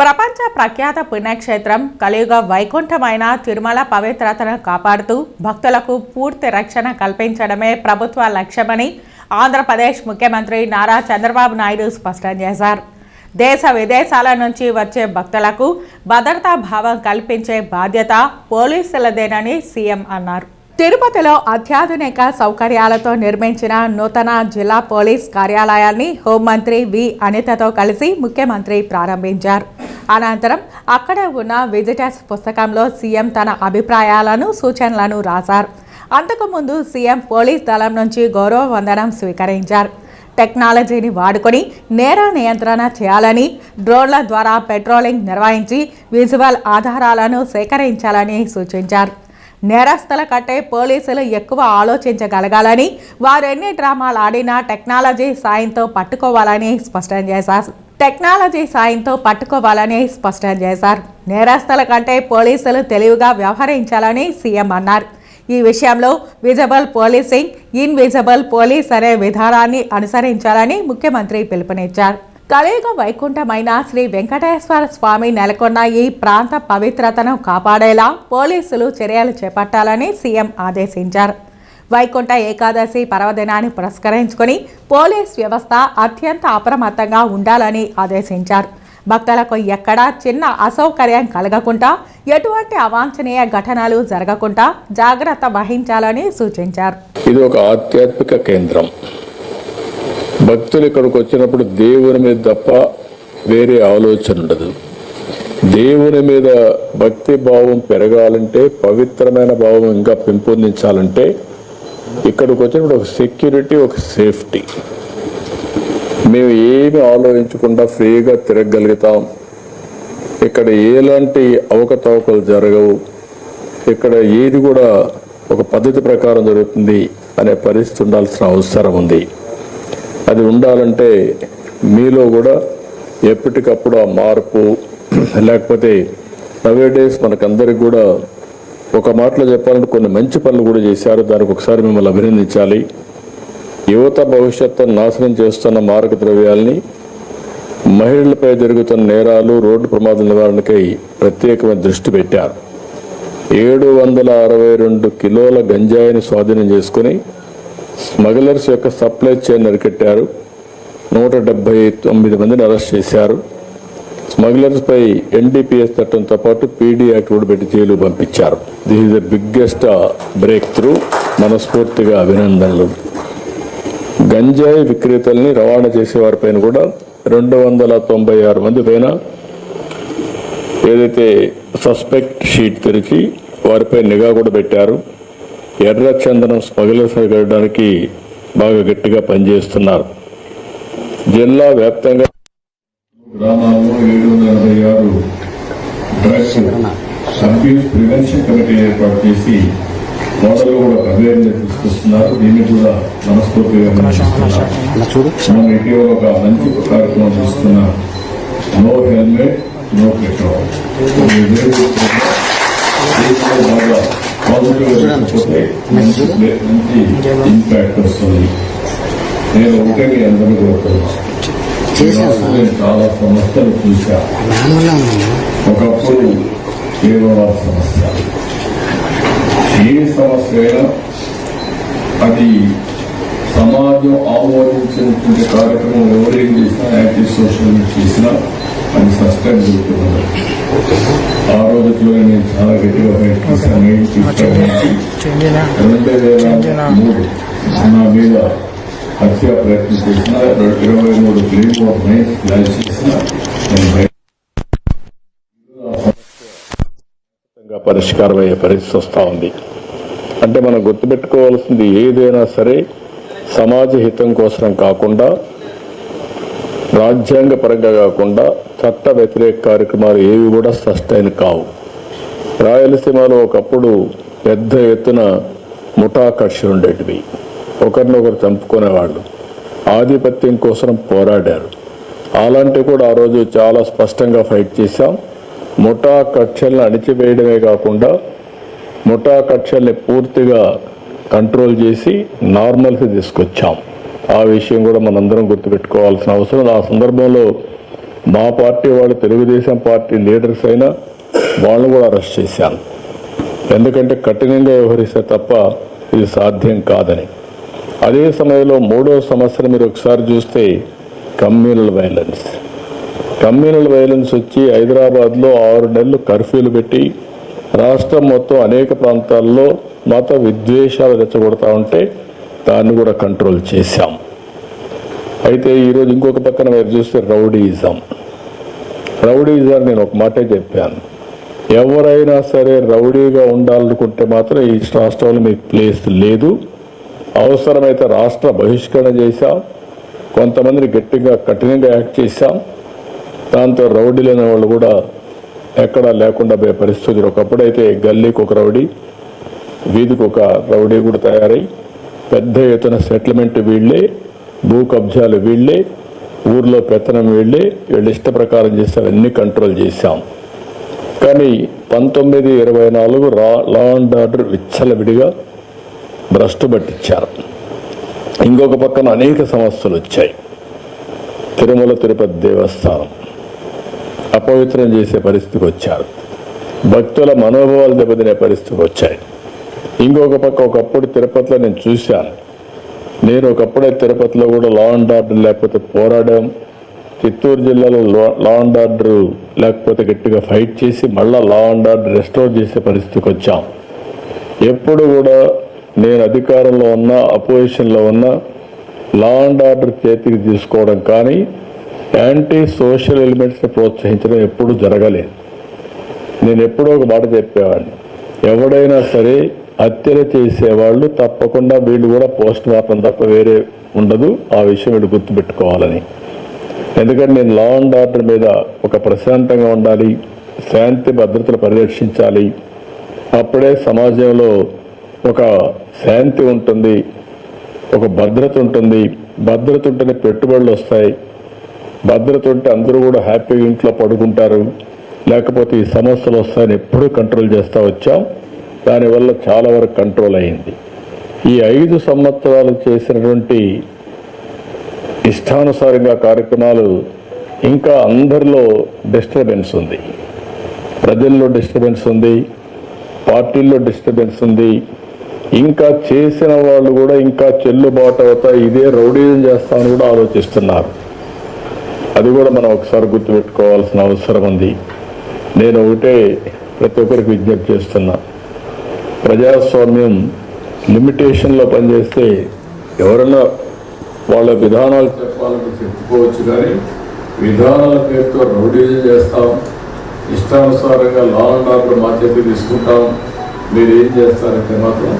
ప్రపంచ ప్రఖ్యాత పుణ్యక్షేత్రం కలియుగ వైకుంఠమైన తిరుమల పవిత్రతను కాపాడుతూ భక్తులకు పూర్తి రక్షణ కల్పించడమే ప్రభుత్వ లక్ష్యమని ఆంధ్రప్రదేశ్ ముఖ్యమంత్రి నారా చంద్రబాబు నాయుడు స్పష్టం చేశారు. దేశ విదేశాల నుంచి వచ్చే భక్తులకు భద్రతా భావం కల్పించే బాధ్యత పోలీసులదేనని సీఎం అన్నారు. తిరుపతిలో అత్యాధునిక సౌకర్యాలతో నిర్మించిన నూతన జిల్లా పోలీస్ కార్యాలయాన్ని హోంమంత్రి వి. అనితతో కలిసి ముఖ్యమంత్రి ప్రారంభించారు. అనంతరం అక్కడే ఉన్న విజిటర్స్ పుస్తకంలో సీఎం తన అభిప్రాయాలను సూచనలను రాశారు. అంతకుముందు సీఎం పోలీస్ దళం నుంచి గౌరవ వందనం స్వీకరించారు. టెక్నాలజీని వాడుకొని నేర నియంత్రణ చేయాలని డ్రోన్ల ద్వారా పెట్రోలింగ్ నిర్వహించి విజువల్ ఆధారాలను సేకరించాలని సూచించారు. నేరస్తుల కంటే పోలీసులు ఎక్కువ ఆలోచించగలగాలని వారెన్ని డ్రామాలు ఆడినా టెక్నాలజీ సాయంతో పట్టుకోవాలని స్పష్టం చేశారు. టెక్నాలజీ సాయంతో పట్టుకోవాలని స్పష్టం చేశారు. నేరస్తుల కంటే పోలీసులు తెలివిగా వ్యవహరించాలని సీఎం అన్నారు. ఈ విషయంలో విజబుల్ పోలీసింగ్ ఇన్విజిబుల్ పోలీస్ అనే విధానాన్ని అనుసరించాలని ముఖ్యమంత్రి పిలుపునిచ్చారు. కలియుగ వైకుంఠమైన శ్రీ వెంకటేశ్వర స్వామి నెలకొన్న ఈ ప్రాంత పవిత్రతను కాపాడేలా పోలీసులు చర్యలు చేపట్టాలని సీఎం ఆదేశించారు. వైకుంఠ ఏకాదశి పర్వదినాన్ని పురస్కరించుకొని పోలీస్ వ్యవస్థ అత్యంత అప్రమత్తంగా ఉండాలని ఆదేశించారు. భక్తులకు ఎక్కడా చిన్న అసౌకర్యం కలగకుండా ఎటువంటి అవాంఛనీయ ఘటనలు జరగకుండా జాగ్రత్త వహించాలని సూచించారు. ఇది ఒక ఆధ్యాత్మిక కేంద్రం. భక్తులు ఇక్కడికి వచ్చినప్పుడు దేవుని మీద తప్ప వేరే ఆలోచన ఉండదు. దేవుని మీద భక్తి భావం పెరగాలంటే పవిత్రమైన భావం ఇంకా పెంపొందించాలంటే ఇక్కడికి వచ్చినప్పుడు ఒక సెక్యూరిటీ ఒక సేఫ్టీ. మేము ఏమి ఆలోచించకుండా ఫ్రీగా తిరగగలుగుతాం. ఇక్కడ ఎలాంటి అవకతవకలు జరగవు. ఇక్కడ ఏది కూడా ఒక పద్ధతి ప్రకారం జరుగుతుంది అనే పరిస్థితి ఉండాల్సిన అవసరం ఉంది. అది ఉండాలంటే మీలో కూడా ఎప్పటికప్పుడు ఆ మార్పు లేకపోతే నవే డేస్ మనకందరికి కూడా ఒక మాటలో చెప్పాలంటే కొన్ని మంచి పనులు కూడా చేశారు. దానికి ఒకసారి మిమ్మల్ని అభినందించాలి. యువత భవిష్యత్తును నాశనం చేస్తున్న మారక ద్రవ్యాల్ని మహిళలపై జరుగుతున్న నేరాలు రోడ్డు ప్రమాద నివారణకై ప్రత్యేకమైన దృష్టి పెట్టారు. ఏడు వందల అరవై రెండు కిలోల గంజాయిని స్వాధీనం చేసుకుని స్మగ్లర్స్ యొక్క సప్లై చైన్ అరికట్టారు. నూట డెబ్బై తొమ్మిది మందిని అరెస్ట్ చేశారు. స్మగ్లర్స్ పై ఎన్డీపీఎస్ చట్టంతో పాటు పీడీ యాక్ట్ కూడా పెట్టి జైలు పంపించారు. This is the biggest breakthrough మనస్ఫూర్తిగా అభినందనలు. గంజాయి విక్రేతల్ని రవాణా చేసే వారిపైన కూడా రెండు వందల తొంభై ఆరు మంది పైన ఏదైతే సస్పెక్ట్ షీట్ తెరిచి వారిపై నిఘా కూడా పెట్టారు. ఎర్ర చందనం స్మగ్లర్స్ అరికట్టడానికి బాగా గట్టిగా పనిచేస్తున్నారు. జిల్లా వ్యాప్తంగా గ్రామాల్లో ఏడు వందల ఎనభై ఆరు డ్రగ్స్ అబ్యూస్ ప్రివెన్షన్ కమిటీ ఏర్పాటు చేసి వాళ్ళలో కూడా అవేర్నెస్ తీసుకొస్తున్నారు. దీన్ని కూడా మనస్ఫూర్తిగా. మనం ఇటీవల ఒక మంచి కార్యక్రమం తీసుకున్న నో హెల్మెట్ నో పెట్రోల్. బాగా మంచి మంచి ఇంపాక్ట్ వస్తుంది నేను ఒకటే మీ అందరూ కోరుతున్నాను నేను చాలా సమస్యలు చూశా ఒకప్పుడు కేవల సమస్య ఏ సమస్య అయినా అది సమాజం ఆమోదించినటువంటి కార్యక్రమం ఎవరేం చేసినా యాంటీ సోషల్ చేసినా అది సస్పెండ్ అవుతున్నది నేను చాలా గట్టిగా ప్రయత్నిస్తాను ఏం నా మీద హత్య ప్రయత్నం చేసిన ఇరవై మూడు క్లీన్ ఆఫ్ నైన్స్ ప్లాన్ చేసిన పరిష్కారం అయ్యే పరిస్థితి వస్తూ ఉంది. అంటే మనం గుర్తుపెట్టుకోవాల్సింది ఏదైనా సరే సమాజ హితం కోసం కాకుండా రాజ్యాంగ పరంగా కాకుండా చట్ట వ్యతిరేక కార్యక్రమాలు ఏవి కూడా స్పష్టమైన కావు. రాయలసీమలో ఒకప్పుడు పెద్ద ఎత్తున ముఠా కక్షలు ఉండేటివి. ఒకరినొకరు చంపుకునేవాళ్ళు. ఆధిపత్యం కోసం పోరాడారు. అలాంటి కూడా ఆ రోజు చాలా స్పష్టంగా ఫైట్ చేశాం. ముఠా కక్షలను అణిచివేయడమే కాకుండా ముఠా కక్షల్ని పూర్తిగా కంట్రోల్ చేసి నార్మల్కి తీసుకొచ్చాం. ఆ విషయం కూడా మనందరం గుర్తుపెట్టుకోవాల్సిన అవసరం. ఆ సందర్భంలో మా పార్టీ వాళ్ళు తెలుగుదేశం పార్టీ లీడర్స్ అయినా వాళ్ళని కూడా అరెస్ట్ చేశాను ఎందుకంటే కఠినంగా వ్యవహరిస్తే తప్ప ఇది సాధ్యం కాదని. అదే సమయంలో మూడో సమస్యను మీరు ఒకసారి చూస్తే కమ్యూనల్ వైలెన్స్ కమ్యూనల్ వైలెన్స్ వచ్చి హైదరాబాద్లో ఆరు నెలలు కర్ఫ్యూలు పెట్టి రాష్ట్రం మొత్తం అనేక ప్రాంతాల్లో మత విద్వేషాలు రెచ్చగొడతా ఉంటే దాన్ని కూడా కంట్రోల్ చేశాం. అయితే ఈరోజు ఇంకొక పక్కన మీరు చూస్తే రౌడీయిజం రౌడీయిజం నేను ఒక మాటే చెప్పాను. ఎవరైనా సరే రౌడీగా ఉండాలనుకుంటే మాత్రం ఈ రాష్ట్రంలో మీకు ప్లేస్ లేదు. అవసరమైతే రాష్ట్ర బహిష్కరణ చేశాం. కొంతమందిని గట్టిగా కఠినంగా యాక్ట్ చేశాం. దాంతో రౌడీలైన వాళ్ళు కూడా ఎక్కడా లేకుండా పోయే పరిస్థితులు. ఒకప్పుడైతే గల్లీకి ఒక రౌడీ వీధికి ఒక రౌడీ కూడా తయారై పెద్ద ఎత్తున సెటిల్మెంట్ వీళ్ళే భూ కబ్జాలు వీళ్ళే ఊర్లో పెత్తనం వీళ్ళే వీళ్ళ ఇష్ట ప్రకారం చేస్తారు అన్ని కంట్రోల్ చేశాం. కానీ పంతొమ్మిది ఇరవై నాలుగు రా లా అండ్ ఆర్డర్ విచ్చలవిడిగా భ్రష్టు పట్టించారు. ఇంకొక పక్కన అనేక సమస్యలు వచ్చాయి. తిరుమల తిరుపతి దేవస్థానం అపవిత్రం చేసే పరిస్థితికి వచ్చారు. భక్తుల మనోభావాలు దెబ్బతినే పరిస్థితికి వచ్చాయి. ఇంకొక పక్క ఒకప్పుడు తిరుపతిలో నేను చూశాను. నేను ఒకప్పుడే తిరుపతిలో కూడా లా అండ్ ఆర్డర్ లేకపోతే పోరాడాం. చిత్తూరు జిల్లాలో లా- అండ్ ఆర్డర్ లేకపోతే గట్టిగా ఫైట్ చేసి మళ్ళా లా అండ్ ఆర్డర్ రెస్టోర్ చేసే పరిస్థితికి వచ్చాం. ఎప్పుడు కూడా నేను అధికారంలో ఉన్నా అపోజిషన్లో ఉన్నా లా అండ్ ఆర్డర్ చేతికి తీసుకోవడం కానీ యాంటీ సోషల్ ఎలిమెంట్స్ని ప్రోత్సహించడం ఎప్పుడు జరగలేదు. నేను ఎప్పుడో ఒక మాట చెప్పేవాడిని. ఎవడైనా సరే హత్యలు చేసేవాళ్ళు తప్పకుండా వీళ్ళు కూడా పోస్ట్ మార్టం తప్ప వేరే ఉండదు. ఆ విషయం వీళ్ళు గుర్తుపెట్టుకోవాలని. ఎందుకంటే నేను లా అండ్ ఆర్డర్ మీద ఒక ప్రశాంతంగా ఉండాలి శాంతి భద్రతలు పరిరక్షించాలి. అప్పుడే సమాజంలో ఒక శాంతి ఉంటుంది ఒక భద్రత ఉంటుంది. భద్రత ఉంటేనే పెట్టుబడులు వస్తాయి. భద్రత ఉంటే అందరూ కూడా హ్యాపీగా ఇంట్లో పడుకుంటారు. లేకపోతే ఈ సమస్యలు వస్తాయని ఎప్పుడూ కంట్రోల్ చేస్తూ వచ్చాం. దానివల్ల చాలా వరకు కంట్రోల్ అయింది. ఈ ఐదు సంవత్సరాలు చేసినటువంటి ఇష్టానుసారంగా కార్యక్రమాలు ఇంకా అందరిలో డిస్టర్బెన్స్ ఉంది. ప్రజల్లో డిస్టర్బెన్స్ ఉంది. పార్టీల్లో డిస్టర్బెన్స్ ఉంది. ఇంకా చేసిన వాళ్ళు కూడా ఇంకా చెల్లుబాటు అవుతాయి. ఇదే రౌడీజం చేస్తామని కూడా ఆలోచిస్తున్నారు. అది కూడా మనం ఒకసారి గుర్తుపెట్టుకోవాల్సిన అవసరం ఉంది. నేను ఒకటే ప్రతి ఒక్కరికి విజ్ఞప్తి చేస్తున్నా. ప్రజాస్వామ్యం లిమిటేషన్లో పనిచేస్తే ఎవరన్నా వాళ్ళ విధానాలు చెప్పాలని చెప్పుకోవచ్చు కానీ విధానాల పేరుతో రౌడీజం చేస్తాం. ఇష్టానుసారంగా లా అండ్ ఆర్డర్ మా చేతి తీసుకుంటాం. మీరు ఏం చేస్తారంటే మాత్రం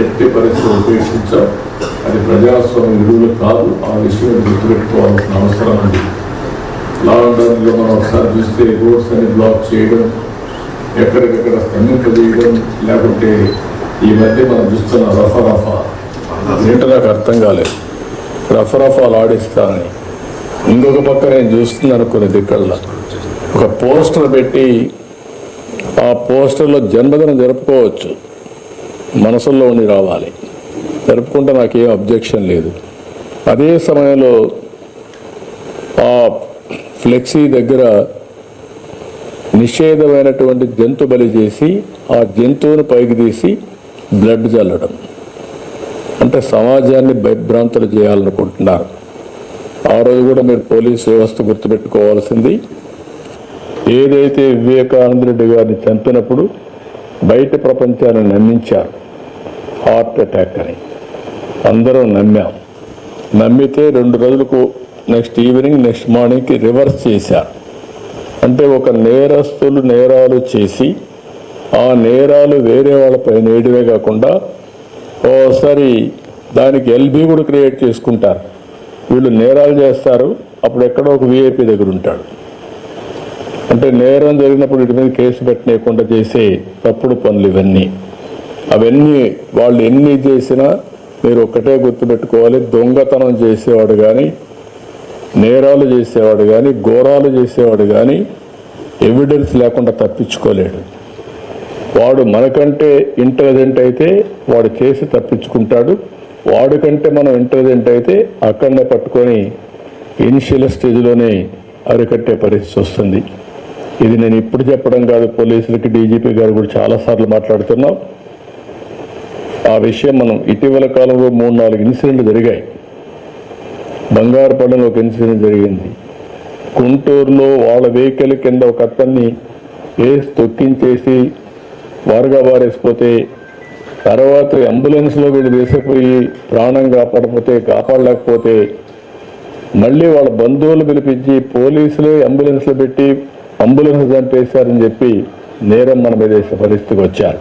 ఎట్టి పరిస్థితి ఉపేక్షించాం. అది ప్రజాస్వామ్య విలువలు కాదు. ఆ విషయం గుర్తుపెట్టుకోవాల్సిన అవసరం ఉంది. లా అండ్ ఆర్డర్లో మనం ఒకసారి చూస్తే రోడ్స్ అని బ్లాక్ చేయడం ఎక్కడికక్కడ స్తంభింపజేయడం లేకుంటే ఈ మధ్య మనం చూస్తున్న రఫా రఫా. ఏంటో నాకు అర్థం కాలేదు. రఫరఫాలు ఆడిస్తానని ఇంకొక పక్క నేను చూస్తున్నాను కొన్ని దిక్కల్లో. ఒక పోస్టర్ పెట్టి ఆ పోస్టర్లో జన్మదినం జరుపుకోవచ్చు. మనసుల్లో ఉండి రావాలి. జరుపుకుంటే నాకేం అబ్జెక్షన్ లేదు. అదే సమయంలో ఆ ఫ్లెక్సీ దగ్గర నిషేధమైనటువంటి జంతు బలి చేసి ఆ జంతువును పైకి తీసి బ్లడ్ చల్లడం. అంటే సమాజాన్ని భయభ్రాంతులు చేయాలనుకుంటున్నారు. ఆ రోజు కూడా మీరు పోలీస్ వ్యవస్థ గుర్తుపెట్టుకోవాల్సింది ఏదైతే వివేకానంద రెడ్డి గారిని చంపినప్పుడు బయట ప్రపంచాన్ని నమ్మించారు హార్ట్ అటాక్ అని. అందరం నమ్మాం. నమ్మితే రెండు రోజులకు నెక్స్ట్ ఈవినింగ్ నెక్స్ట్ మార్నింగ్కి రివర్స్ చేశారు. అంటే ఒక నేరస్తులు నేరాలు చేసి ఆ నేరాలు వేరే వాళ్ళపై నేయడమే కాకుండా ఒకసారి దానికి ఎల్బీ కూడా క్రియేట్ చేసుకుంటారు. వీళ్ళు నేరాలు చేస్తారు. అప్పుడు ఎక్కడో ఒక విఐపి దగ్గర ఉంటాడు. అంటే నేరం జరిగినప్పుడు వీటి మీద కేసు పెట్టనీయకుండా చేసే తప్పుడు పనులు ఇవన్నీ. అవన్నీ వాళ్ళు ఎన్ని చేసినా మీరు ఒక్కటే గుర్తుపెట్టుకోవాలి. దొంగతనం చేసేవాడు కానీ నేరాలు చేసేవాడు కానీ ఘోరాలు చేసేవాడు కానీ ఎవిడెన్స్ లేకుండా తప్పించుకోలేడు. వాడు మనకంటే ఇంటెలిజెంట్ అయితే వాడు చేసి తప్పించుకుంటాడు. వాడికంటే మనం ఇంటెలిజెంట్ అయితే అక్కడనే పట్టుకొని ఇనిషియల్ స్టేజ్లోనే అరికట్టే పరిస్థితి వస్తుంది. ఇది నేను ఇప్పుడు చెప్పడం కాదు పోలీసులకి డీజీపీ గారు కూడా చాలాసార్లు మాట్లాడుతున్నాం. ఆ విషయం మనం ఇటీవల కాలంలో మూడు నాలుగు ఇన్సిడెంట్లు జరిగాయి. బంగారుపల్లిలో ఒక ఇన్సిడెంట్ జరిగింది. గుంటూరులో వాళ్ళ వెహికల్ కింద ఒక అతన్ని వేసి తొక్కించేసి వారుగా వారేసిపోతే తర్వాత అంబులెన్స్లో వీళ్ళు తీసుకుపోయి ప్రాణం కాపాడకపోతే కాపాడలేకపోతే మళ్ళీ వాళ్ళ బంధువులు పిలిపించి పోలీసులే అంబులెన్స్లో పెట్టి అంబులెన్స్ చంపేశారని చెప్పి నేరం మన మీద వేసే పరిస్థితికి వచ్చారు.